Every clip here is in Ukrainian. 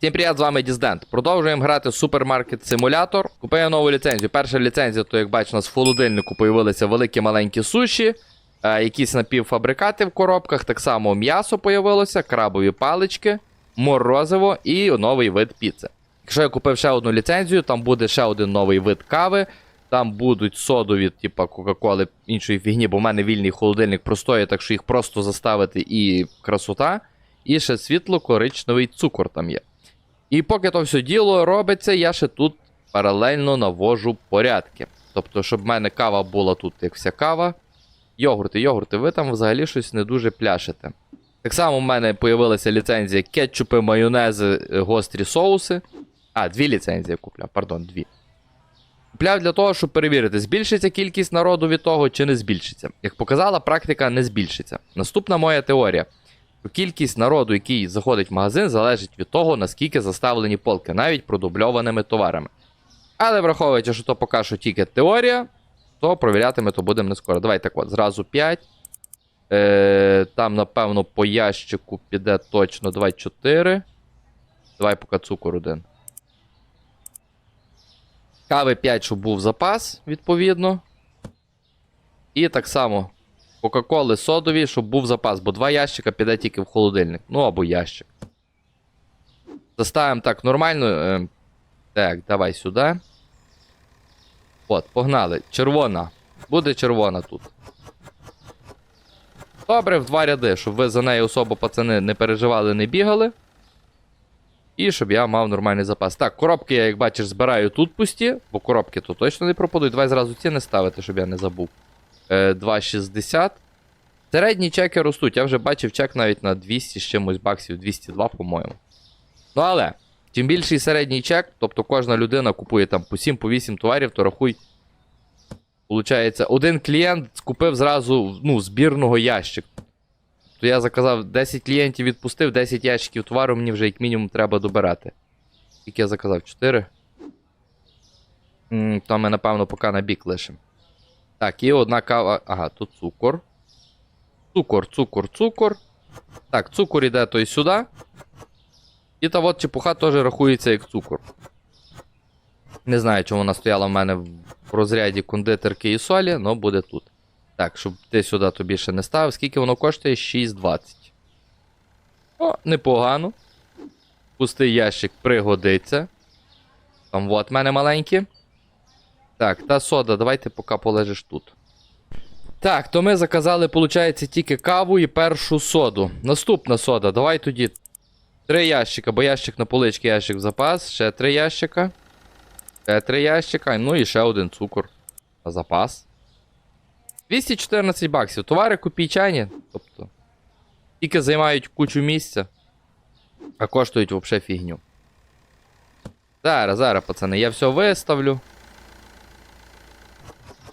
Всім привіт, з вами Діздент. Продовжуємо грати супермаркет симулятор. Купив нову ліцензію. Перша ліцензія, то як бачиш, у нас в холодильнику появилися великі маленькі суші, е, якісь напівфабрикати в коробках, так само м'ясо появилося, крабові палички, морозиво і новий вид піци. Якщо я купив ще одну ліцензію, там буде ще один новий вид кави. Там будуть содові, типа Кока-Коли, іншої фігні, бо в мене вільний холодильник простоє, так що їх просто заставити і красота. І ще світло-коричневий цукор там є. І поки то все діло робиться, я ще тут паралельно навожу порядки. Тобто, щоб в мене кава була тут, як вся кава. Йогурти, йогурти, ви там взагалі щось не дуже пляшете. Так само в мене появилася ліцензія кетчупи, майонези, е, гострі соуси. А, дві ліцензії я купляв, пардон, дві. Купляв для того, щоб перевірити, збільшиться кількість народу від того чи не збільшиться. Як показала, практика не збільшиться. Наступна моя теорія. Кількість народу, який заходить в магазин, залежить від того, наскільки заставлені полки, навіть продубльованими товарами. Але враховуючи, що то поки що тільки теорія, то провіряти ми то будемо не скоро. Давай так от, зразу 5. Е, там, напевно, по ящику піде точно. Давай 4. Давай поки цукор один. Кави 5, щоб був запас, відповідно. І так само Кока-Коли содові, щоб був запас, бо два ящика піде тільки в холодильник. Ну або ящик. Заставимо так нормально. Е, так, давай сюди. От, погнали. Червона. Буде червона тут. Добре, в два ряди, щоб ви за нею особо, пацани, не переживали, не бігали. І щоб я мав нормальний запас. Так, коробки я, як бачиш, збираю тут пусті, бо коробки тут точно не пропадуть. Давай зразу ціни ставити, щоб я не забув. Е, 2,60. Середні чеки ростуть. Я вже бачив чек навіть на 200 з чимось баксів, 202, по-моєму. Ну але, чим більший середній чек, тобто кожна людина купує там по 7 по 8 товарів, то рахуй. Получається, один клієнт скупив зразу ну, збірного ящик. То я заказав 10 клієнтів відпустив, 10 ящиків товару мені вже як мінімум треба добирати. Скільки я заказав? 4? М, То ми, напевно, поки на бік лишимо. Так, і одна кава. Ага, тут цукор. Цукор, цукор, цукор. Так, цукор іде той сюди. І та от чепуха теж рахується як цукор. Не знаю, чому вона стояла в мене в розряді кондитерки і солі, але буде тут. Так, щоб ти сюди тобі ще не ставив. Скільки воно коштує? 6,20. О, непогано. Пустий ящик пригодиться. Там от мене маленькі. Так, та сода, давайте поки полежиш тут. Так, то ми заказали, виходить, тільки каву і першу соду. Наступна сода, давай тоді. Три ящика, бо ящик на поличці, ящик в запас, ще три ящика. Ще три ящика, ну і ще один цукор. На запас. 214 баксів. Товари копійчані. Тобто. Тільки займають кучу місця, а коштують взагалі фігню. Зараз, зараз, пацани, я все виставлю.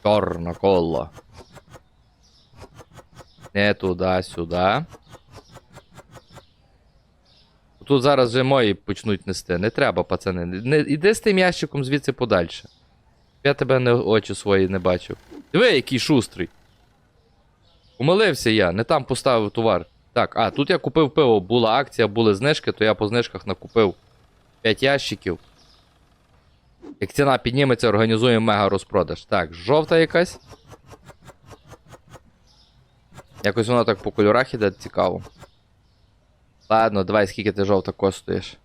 Чорна кола. Не туди, сюди. Тут зараз вже мої почнуть нести. Не треба, пацани. Не, іди з тим ящиком звідси подальше. Я тебе не очі свої не бачив. Диви, який шустрий. Помилився я, не там поставив товар. Так, а, тут я купив пиво, була акція, були знижки, то я по знижках накупив 5 ящиків. Як ціна підніметься, організуємо мега розпродаж. Так, жовта якась. Якось вона так по кольорах іде цікаво. Ладно, давай, скільки ти жовта коштуєш.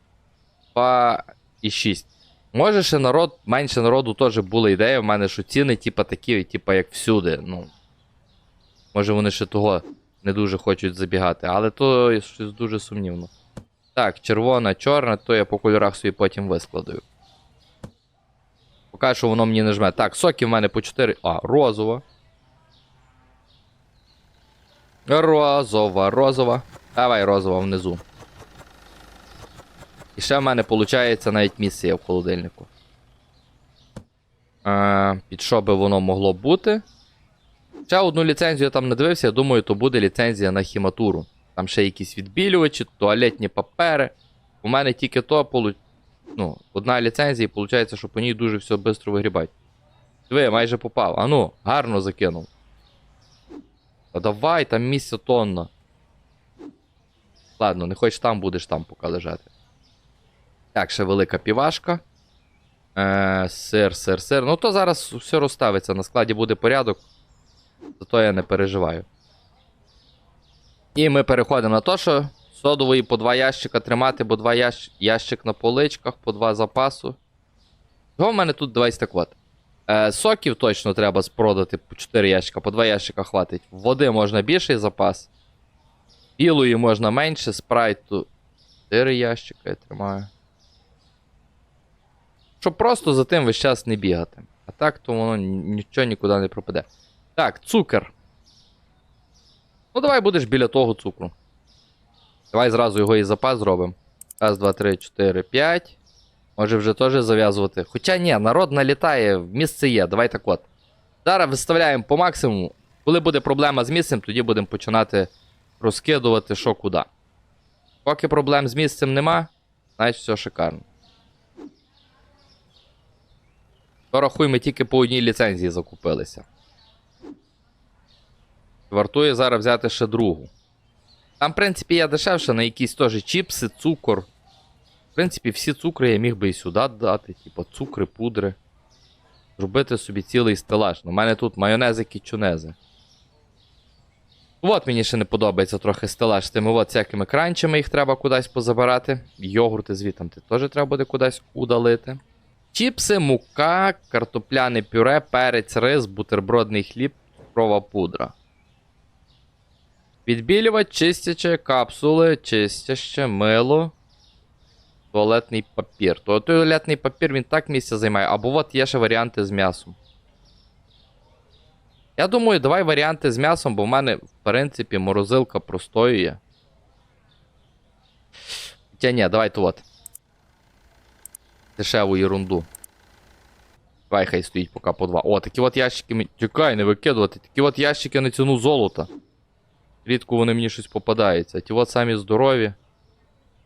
2 і 6. Може ще народ, менше народу теж була ідея в мене, що ціни, типа такі, типа як всюди. Ну. Може вони ще того не дуже хочуть забігати, але то щось дуже сумнівно. Так, червона, чорна, то я по кольорах собі потім вискладаю. Поки що воно мені не жме. Так, соки в мене по 4. А, розова. Розова, розова. Давай розова внизу. І ще в мене виходить навіть місія в холодильнику. А, під що би воно могло бути? Ще одну ліцензію я там не дивився, я думаю, то буде ліцензія на хіматуру. Там ще якісь відбілювачі, туалетні папери. У мене тільки то. Ну, одна ліцензія, і виходить, що по ній дуже все швидко вигрібать. Диви, майже попав. А ну, гарно закинув. Та давай, там місця тонна. Ладно, не хочеш там, будеш там поки лежати. Так, ще велика півашка. Е, сир, сир, сир. Ну то зараз все розставиться. На складі буде порядок. Зато я не переживаю. І ми переходимо на те, що содової по два ящика тримати, бо два ящ... ящик на поличках, по два запасу. Чого в мене тут давай так от. Е, соків точно треба спродати по 4 ящика, по 2 ящика хватить. Води можна більший запас. Білої можна менше, спрайту 4 ящика я тримаю. Щоб просто за тим весь час не бігати. А так, то воно нічого нікуди не пропаде. Так, цукер. Ну, давай будеш біля того цукру. Давай зразу його і запас зробимо. Раз, два, три, чотири, п'ять. Може вже теж зав'язувати. Хоча ні, народ налітає, місце є, давай так от. Зараз виставляємо по максимуму. Коли буде проблема з місцем, тоді будемо починати розкидувати що куди. Поки проблем з місцем нема, значить все шикарно. То рахуй, ми тільки по одній ліцензії закупилися. Вартує зараз взяти ще другу. Там, в принципі, є дешевше на якісь теж чіпси, цукор. В принципі, всі цукри я міг би і сюди дати, типу цукри, пудри. Зробити собі цілий стелаж. У мене тут майонезики чунези. От мені ще не подобається трохи стелаж з тими от всякими кранчами, їх треба кудись позабирати. Йогурти звітом теж треба буде кудись удалити. Чіпси, мука, картопляне пюре, перець, рис, бутербродний хліб, цукрова пудра. Відбілювач, чистяче, капсули, чистяще, мило. Туалетний папір. То туалетний папір він так місця займає. Або от є ще варіанти з м'ясом. Я думаю, давай варіанти з м'ясом, бо в мене, в принципі, морозилка простоює. Хоча ні, давай то от. Дешеву ерунду. Давай хай стоїть поки по два. О, такі от ящики. Чекай, не викидувати. Такі от ящики на ціну золота. Рідко вони мені щось попадаються. Ті от самі здорові.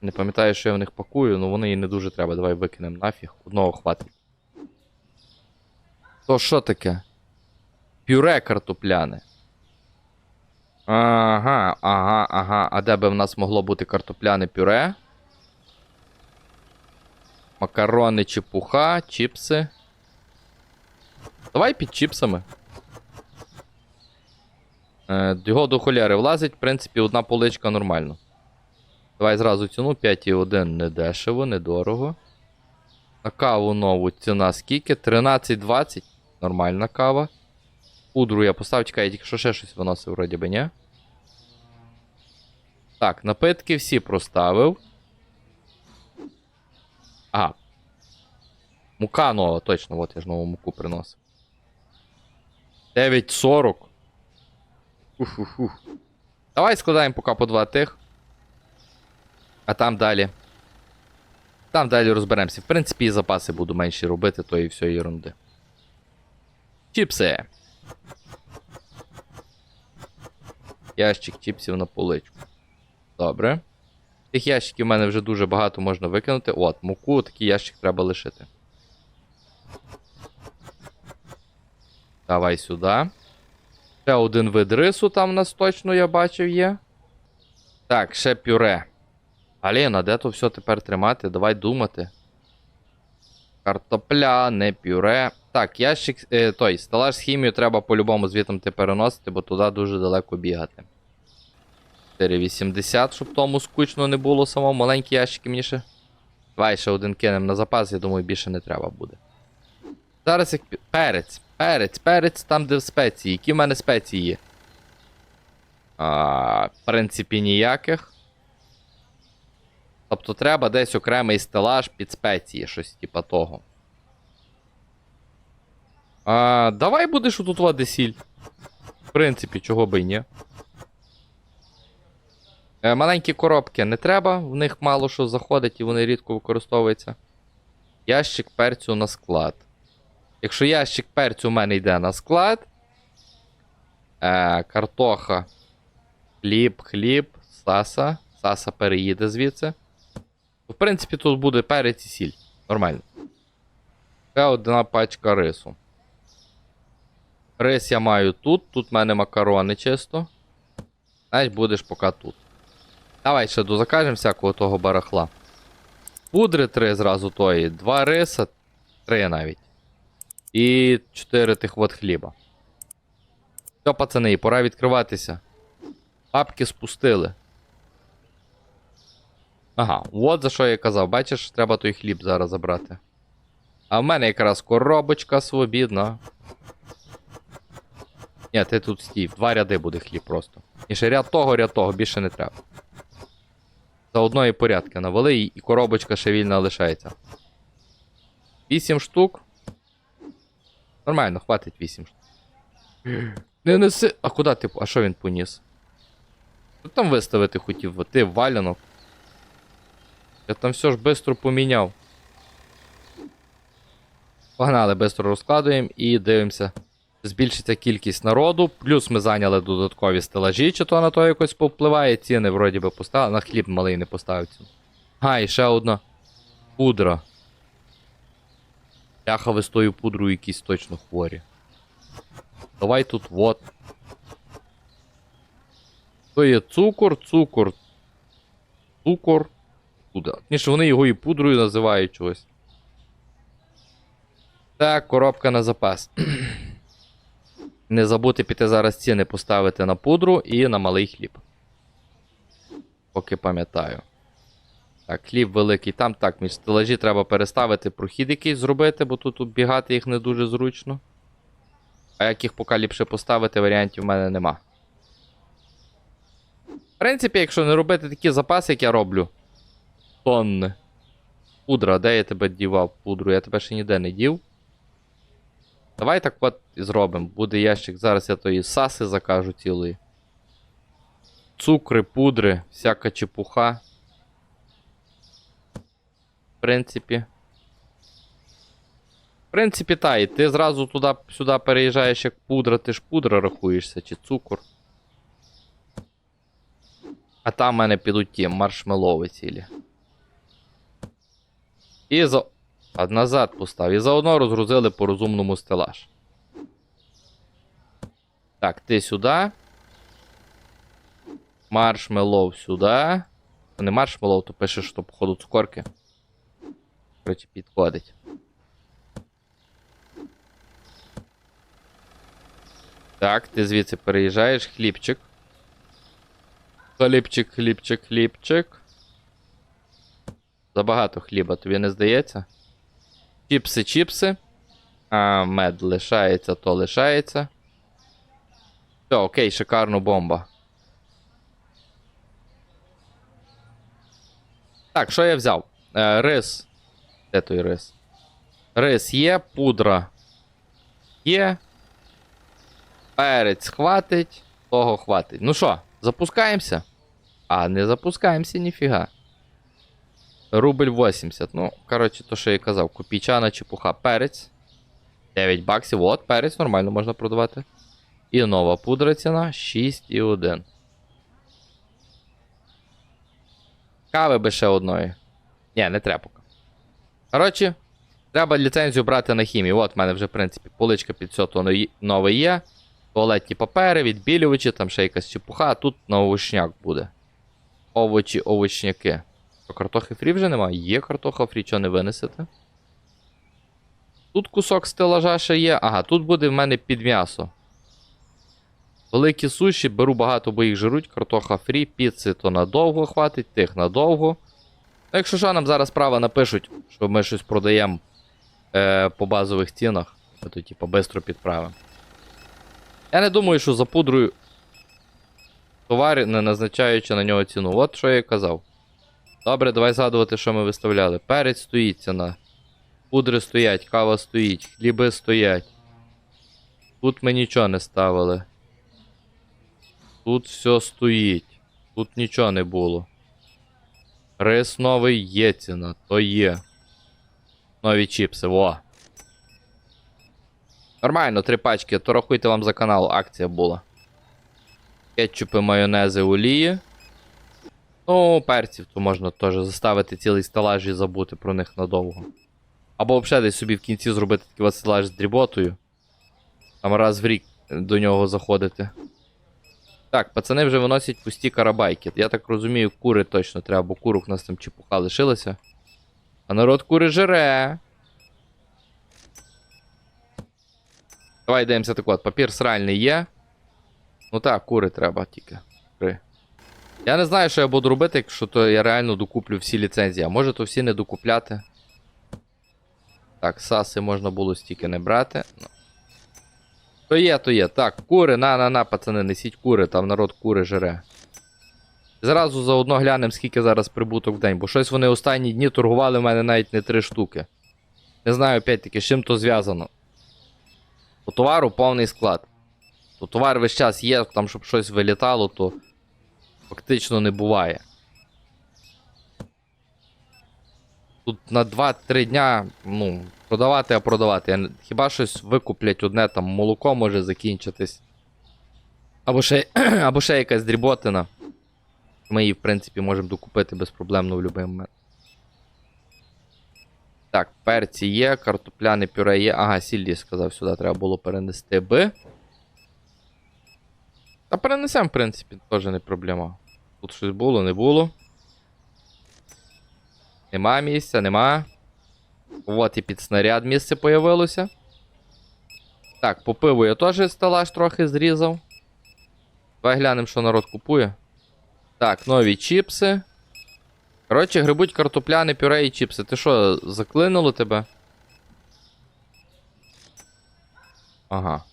Не пам'ятаю, що я в них пакую, але вони і не дуже треба. Давай викинемо нафіг. Одного хватить. То що таке? Пюре картопляне. Ага, ага, ага. А де би в нас могло бути картопляне пюре? Макарони, чепуха, чіпси. Давай під чіпсами. Е, його до холєри влазить, в принципі, одна поличка нормально. Давай зразу ціну 5,1 не дешево, недорого. На каву нову ціна скільки? 13,20. Нормальна кава. Пудру я поставив, чекай, я тільки що ще щось виносив, вроді би, ні? Так, напитки всі проставив. Ага. Мука нова, точно, от я ж нову муку приносив. 9,40. Ух-ух-ух. Давай складаємо поки по два тих. А там далі. Там далі розберемося. В принципі, і запаси буду менші робити, то і все ерунди. Чіпси. Ящик чіпсів на поличку. Добре. Тих ящиків в мене вже дуже багато можна викинути. От, муку, такий ящик треба лишити. Давай сюди. Ще один вид рису там нас точно я бачив є. Так, ще пюре. Аліна, де то все тепер тримати? Давай думати. Картопляне пюре. Так, ящик. Е, той, стелаж з хімією треба по-любому звітом ти переносити, бо туди дуже далеко бігати. 4,80, щоб тому скучно не було самому. Маленькі ящики мені ще. Давай ще один кинемо на запас, я думаю, більше не треба буде. Зараз як. Перець. Перець, перець там, де в спеції. Які в мене спеції є? А, в принципі, ніяких. Тобто треба десь окремий стелаж під спеції, щось типа того. А, давай будеш отут води сіль. В принципі, чого би й ні. Е, маленькі коробки не треба, в них мало що заходить і вони рідко використовуються. Ящик перцю на склад. Якщо ящик перцю у мене йде на склад. Е, картоха. Хліб, хліб, саса. Саса переїде звідси. В принципі, тут буде перець і сіль. Нормально. Ще одна пачка рису. Рис я маю тут. Тут в мене макарони чисто. Значить, будеш поки тут. Давай ще дозакажемо всякого того барахла. Пудри три зразу тої, два риса, три навіть. І чотири тих от хліба. Все, пацани, пора відкриватися. Папки спустили. Ага, от за що я казав. Бачиш, треба той хліб зараз забрати. А в мене якраз коробочка свобідна. Ні, ти тут стій. Два ряди буде хліб просто. І ще ряд того, ряд того, більше не треба. За одної порядки навели і коробочка ще вільна лишається. 8 штук. Нормально, хватить 8. Не неси. А куди ти. А що він поніс? Що там виставити хотів? Ти валянок. Я там все ж швидко поміняв. Погнали, швидко розкладуємо і дивимося. Збільшиться кількість народу, плюс ми зайняли додаткові стелажі, чи то на то якось повпливає, ціни вроді би поставили. На хліб малий не поставив. А, і ще одна пудра. Бляха, ви з тою пудрою якісь точно хворі. Давай тут вот. То є цукор, цукор. Цукор. Пудра. Ніж вони його і пудрою називають чогось. Так, коробка на запас. Не забудьте піти зараз ціни поставити на пудру і на малий хліб. Поки пам'ятаю. Так, хліб великий. Там так, між стелажі треба переставити прохід якийсь зробити, бо тут оббігати їх не дуже зручно. А як їх поки ліпше поставити, варіантів в мене нема. В принципі, якщо не робити такі запаси, як я роблю. Тонни. Пудра, де я тебе дівав? Пудру, я тебе ще ніде не дів. Давай так от і зробимо. Буде ящик. Зараз я тої саси закажу цілої. Цукри, пудри, всяка чепуха. Принципі. В принципі, та, і ти зразу туди сюди переїжджаєш як пудра, ти ж пудра рахуєшся, чи цукор. А там в мене підуть ті маршмелови цілі. І за. А назад постав. І заодно розгрузили по розумному стелаж. Так, ти сюди. Маршмеллоу сюди. Не маршмеллоу, то пише, що походу цукорки. Короче, підходить. Так, ти звідси переїжджаєш, хлібчик. Хлібчик, хлібчик, хлібчик. Забагато хліба, тобі не здається? Чіпси, чіпси. А, мед лишається, то лишається. Все, окей, шикарно бомба. Так, що я взяв? Е, рис. Де той рис? Є, пудра. Є. Перець хватить. Того хватить. Ну що, запускаємося? А, не запускаємося, ніфіга. Рубль 80. Ну, коротше, то, що я казав, копійчана чепуха. Перець. 9 баксів. От, перець нормально можна продавати. І нова пудра ціна 6,1. Кави би ще одної. Ні, не треба поки. Коротше, треба ліцензію брати на хімію. От в мене вже, в принципі, поличка під все то нове є. Туалетні папери, відбілювачі, там ще якась чепуха, а тут на овочняк буде. Овочі, овочняки. Що, картохи фрі вже немає? Є картоха фрі, чого не винесете? Тут кусок стелажа ще є. Ага, тут буде в мене під м'ясо. Великі суші, беру багато, бо їх жируть. Картоха фрі, піци то надовго хватить, тих надовго. Якщо що, нам зараз справа напишуть, що ми щось продаємо е, по базових цінах, ми то типу швидко підправимо. Я не думаю, що за пудрою товар, не назначаючи на нього ціну. От що я і казав. Добре, давай згадувати, що ми виставляли. Перець стоїть ціна. Пудри стоять, кава стоїть, хліби стоять. Тут ми нічого не ставили. Тут все стоїть. Тут нічого не було. Рис новий є ціна, то є. Нові чіпси, во. Нормально, три пачки, то рахуйте вам за канал, акція була. Кетчупи, майонези, олії. Ну, перців, то можна теж заставити цілий стелаж і забути про них надовго. Або взагалі десь собі в кінці зробити такий стелаж з дріботою. Там раз в рік до нього заходити. Так, пацани вже виносять пусті карабайки. Я так розумію, кури точно треба, бо курок у нас там чепуха лишилася. А народ кури жере. Давай дивимося так от. Папір сральний є. Ну так, кури треба тільки. Три. Я не знаю, що я буду робити, якщо то я реально докуплю всі ліцензії. А може то всі не докупляти. Так, саси можна було стільки не брати. Ну. То є, то є. Так, кури, на, на, на, пацани, несіть кури, там народ кури жере. Зразу заодно глянемо, скільки зараз прибуток в день, бо щось вони останні дні торгували в мене навіть не три штуки. Не знаю, опять-таки, з чим то зв'язано. По товару повний склад. То товар весь час є, там, щоб щось вилітало, то фактично не буває. Тут на 2-3 дня, ну, продавати, а продавати. Хіба щось викуплять одне там молоко може закінчитись. Або ще, або ще якась дріботина. Ми її, в принципі, можемо докупити безпроблемно в будь-який момент. Так, перці є, картопляне пюре є. Ага, сіллі сказав, сюди треба було перенести би. Та перенесемо, в принципі, теж не проблема. Тут щось було, не було. Нема місця, нема. От і під снаряд місце появилося. Так, по пиву я теж стелаж трохи зрізав. Давай глянемо, що народ купує. Так, нові чіпси. Коротше, грибуть картопляне пюре і чіпси. Ти що, заклинуло тебе? Ага.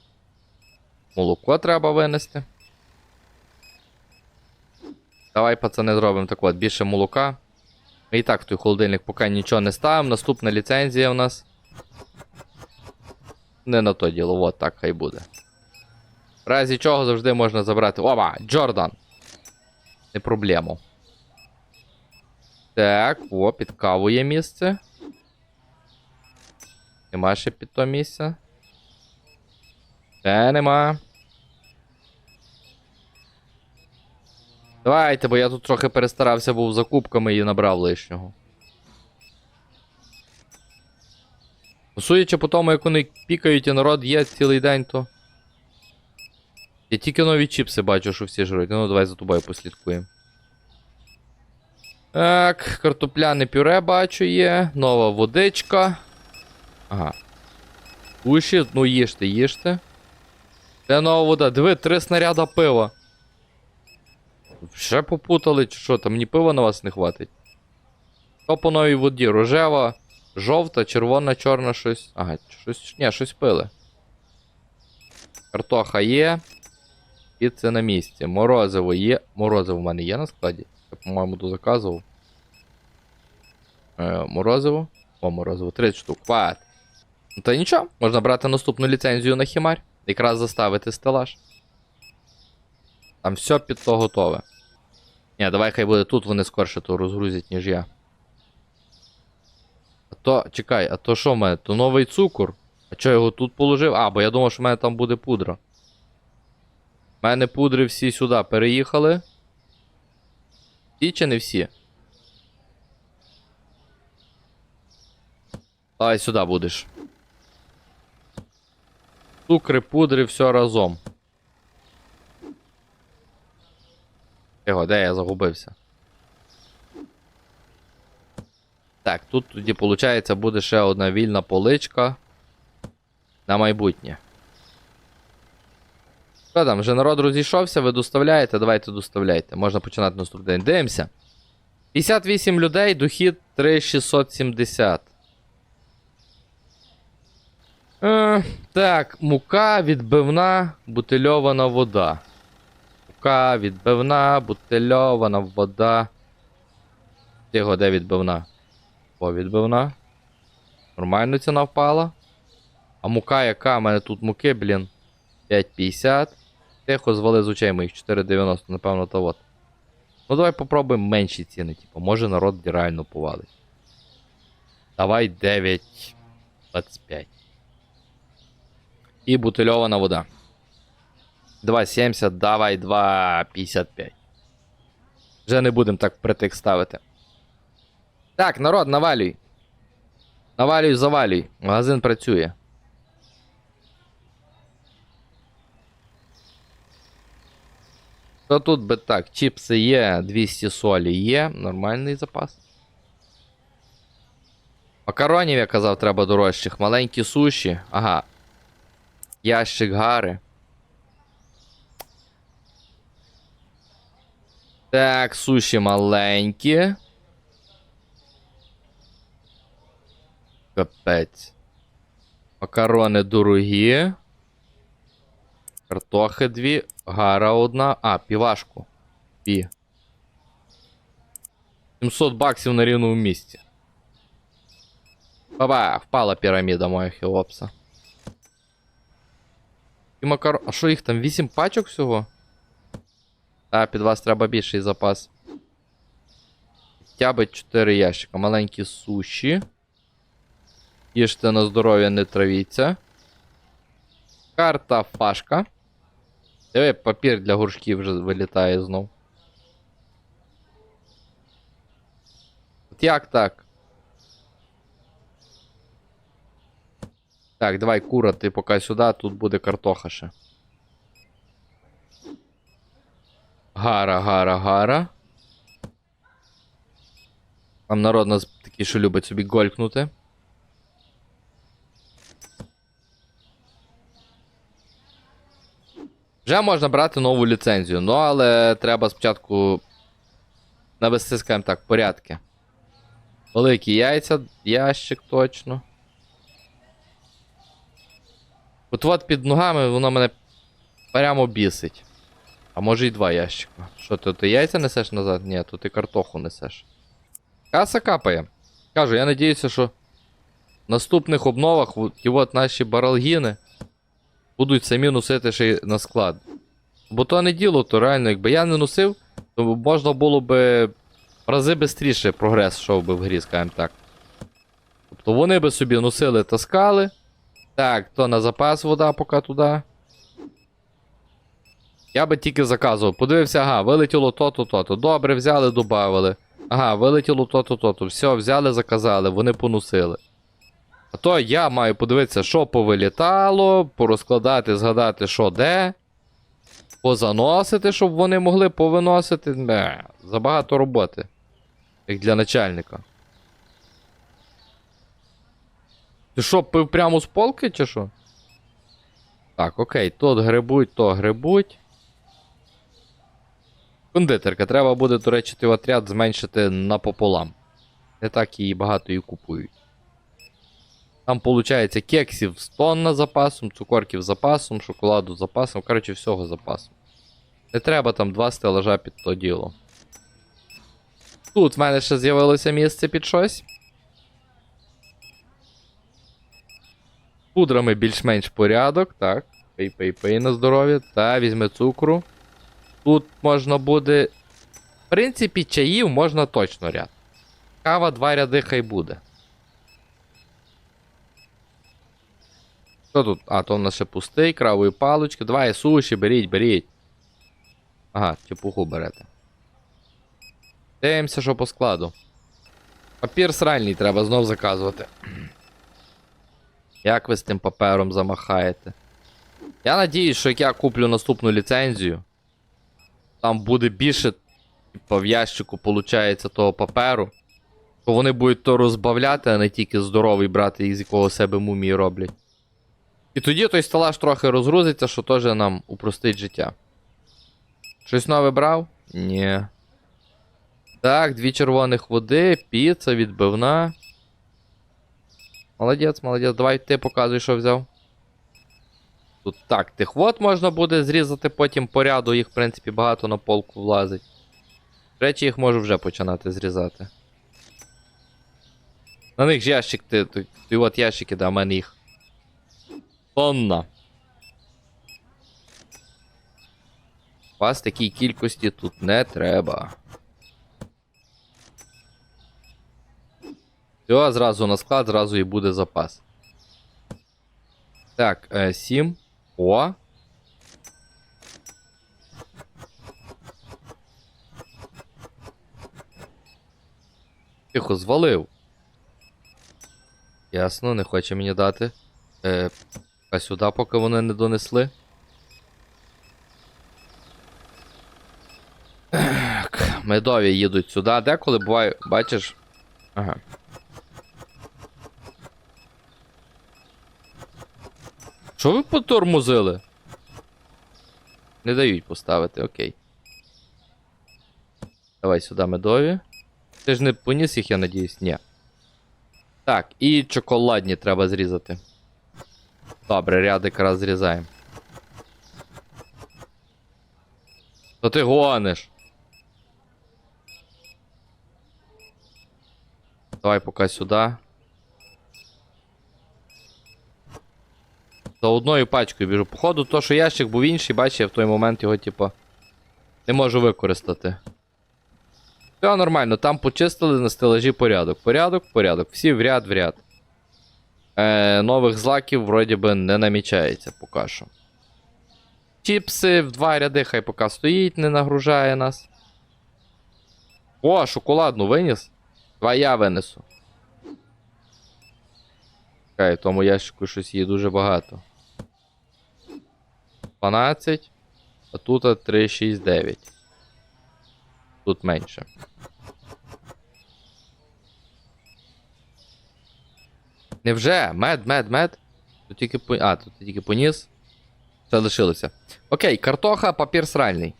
Молоко треба винести. Давай, пацани, зробимо так от, більше молока. Ми і так в той холодильник поки нічого не ставимо. Наступна ліцензія у нас. Не на то діло, от так хай буде. В разі чого завжди можна забрати. Опа! Джордан! Не проблему. Так, о, під каву є місце. Нема ще під то місце. Те нема. Давайте, бо я тут трохи перестарався був закупками і набрав лишнього. Судячи по тому, як вони пікають і народ є цілий день, то. Я тільки нові чіпси бачу, що всі жруть. Ну, давай за тобою послідкуємо. Так, картопляне пюре бачу є. Нова водичка. Ага. Уші, ну їжте, їжте. Це нова вода. Диви, три снаряда пива. Ще попутали, чи що, там мені пива на вас не хватить. Що по новій воді? Рожева, жовта, червона, чорна щось. Ага, щось. Ні, щось пили. Картоха є. І це на місці. Морозиво є. Морозиво в мене є на складі. Я, по-моєму, дозаказував. Е, морозиво. О, морозиво, 30 штук. Хват. Ну та нічого, можна брати наступну ліцензію на хімарь. Якраз заставити стелаж. Там все під то готове. Ні, давай хай буде тут, вони скорше то розгрузять, ніж я. А то, чекай, а то що в мене? То новий цукор. А чого його тут положив? А, бо я думав, що в мене там буде пудра. У мене пудри всі сюди переїхали. Всі чи не всі? Давай сюди будеш. Цукри, пудри, все разом. Його, де я загубився? Так, тут тоді, виходить, буде ще одна вільна поличка на майбутнє. Що там, вже народ розійшовся, ви доставляєте? Давайте доставляйте. Можна починати наступний день. Дивимося. 58 людей, дохід 3670. Е, так, мука, відбивна, бутильована вода. Мука, відбивна, бутильована вода. Тихо, де відбивна? О, відбивна. Нормально ціна впала. А мука яка? У мене тут муки, блін. 5,50. Тихо, звали з очей моїх 4,90, напевно, то от. Ну давай попробуємо менші ціни, типу, може народ реально повалить. Давай 9,25. І бутильована вода. 2,70, давай 2,55. Вже не будемо так впритик ставити. Так, народ, навалюй. Навалюй, завалюй. Магазин працює. То тут би так, чіпси є, 200 солі є, нормальний запас. Макаронів, я казав, треба дорожчих. Маленькі суші. Ага. Ящик гари. Так, суші маленькі. Капець. Макарони дорогі. Картохи дві. Гара одна. А, півашку. Пі. 700 баксів на рівному місці. Баба, впала піраміда моя Хеопса. І макаро... А що їх там? 8 пачок всього? А, під вас треба більший запас. Б 4 ящика. Маленькі суші. Їжте на здоров'я, не травіться. Карта фашка. Диви, папір для горшків вже вилітає знов. От як так? Так, давай кура, ти поки сюди, тут буде картоха ще. Гара, гара, гара. Там народ нас такий, що любить собі голькнути. Вже можна брати нову ліцензію, ну але треба спочатку навести, скажімо так, порядки. Великі яйця, ящик точно. От от під ногами воно мене прямо бісить. А може й два ящика. Що ти, ти яйця несеш назад? Ні, то ти картоху несеш. Каса капає. Кажу, я надіюся, що в наступних обновах ті от наші баралгіни будуть самі носити ще й на склад. Бо то не діло, то реально, якби я не носив, то можна було би рази швидше прогрес йшов би в грі, скажімо так. Тобто вони би собі носили, таскали. Так, то на запас вода поки туди. Я би тільки заказував. Подивився, ага, вилетіло то-то, то-то. Добре, взяли, додавали. Ага, вилетіло то-то, то-то. Все, взяли, заказали, вони поносили. А то я маю подивитися, що повилітало, порозкладати, згадати, що де. Позаносити, щоб вони могли повиносити. Не, забагато роботи. Як для начальника. Ти що, пив прямо з полки, чи що? Так, окей, тут грибуть, то грибуть. Кондитерка, треба буде, до речі, той отряд зменшити напополам. Не так її багато і купують. Там, виходить, кексів з тонна запасом, цукорків з запасом, шоколаду з запасом, коротше, всього запасом. Не треба там два стелажа під то діло. Тут в мене ще з'явилося місце під щось. Пудрами більш-менш порядок, так. Пей-пей-пей на здоров'я. Та, візьми цукру. Тут можна буде. В принципі, чаїв можна точно ряд. Кава два ряди хай буде. Що тут? А, то в нас ще пустий, кравої палочки. Давай суші, беріть, беріть. Ага, чепуху берете. Дивимося, що по складу. Папір сральний треба знов заказувати. Як ви з тим папером замахаєте? Я надіюсь, що як я куплю наступну ліцензію, там буде більше, типа, в ящику, получається, того паперу. То вони будуть то розбавляти, а не тільки здоровий брати, із якого себе мумії роблять. І тоді той стелаж трохи розгрузиться, що теж нам упростить життя. Щось нове брав? Ні. Так, дві червоних води, піца, відбивна. Молодець, молодець. Давай ти показуй, що взяв. Тут так, тих вод можна буде зрізати потім по ряду, їх, в принципі, багато на полку влазить. Речі, їх можу вже починати зрізати. На них ж ящик, ти, ти, ти от ящики, да, в мене їх. Тонна. Вас такій кількості тут не треба. Все, зразу на склад, зразу і буде запас. Так, е, 7. О. Тихо, звалив. Ясно, не хоче мені дати. Е, а сюди, поки вони не донесли. Так, медові їдуть сюди. Деколи буває, бачиш. Ага. Що ви потормозили? Не дають поставити, окей. Давай сюди медові. Ти ж не поніс їх, я надіюсь? Ні. Так, і чоколадні треба зрізати. Добре, ряд якраз зрізаємо. То ти гониш. Давай поки сюди. За одною пачкою біжу. Походу, то, що ящик був інший, бачиш, я в той момент його, типу, не можу використати. Все нормально, там почистили на стелажі порядок. Порядок, порядок. Всі в ряд в ряд. Е, нових злаків вроді би не намічається поки що. Чіпси в два ряди, хай поки стоїть, не нагружає нас. О, шоколадну виніс. Два я винесу. Чекай, в тому ящику щось є дуже багато. 12. А тут 3, 6, 9. Тут менше. Невже? Мед, мед, мед. Тут тільки по... А, тут тільки поніс. Це лишилося. Окей, картоха, папір сральний.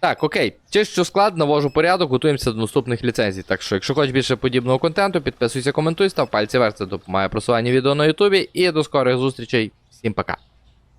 Так, окей. Чищу склад, навожу порядок, готуємося до наступних ліцензій. Так що, якщо хочеш більше подібного контенту, підписуйся, коментуй, став пальці вверх, це допомагає просуванню відео на Ютубі. І до скорих зустрічей. Всім пока.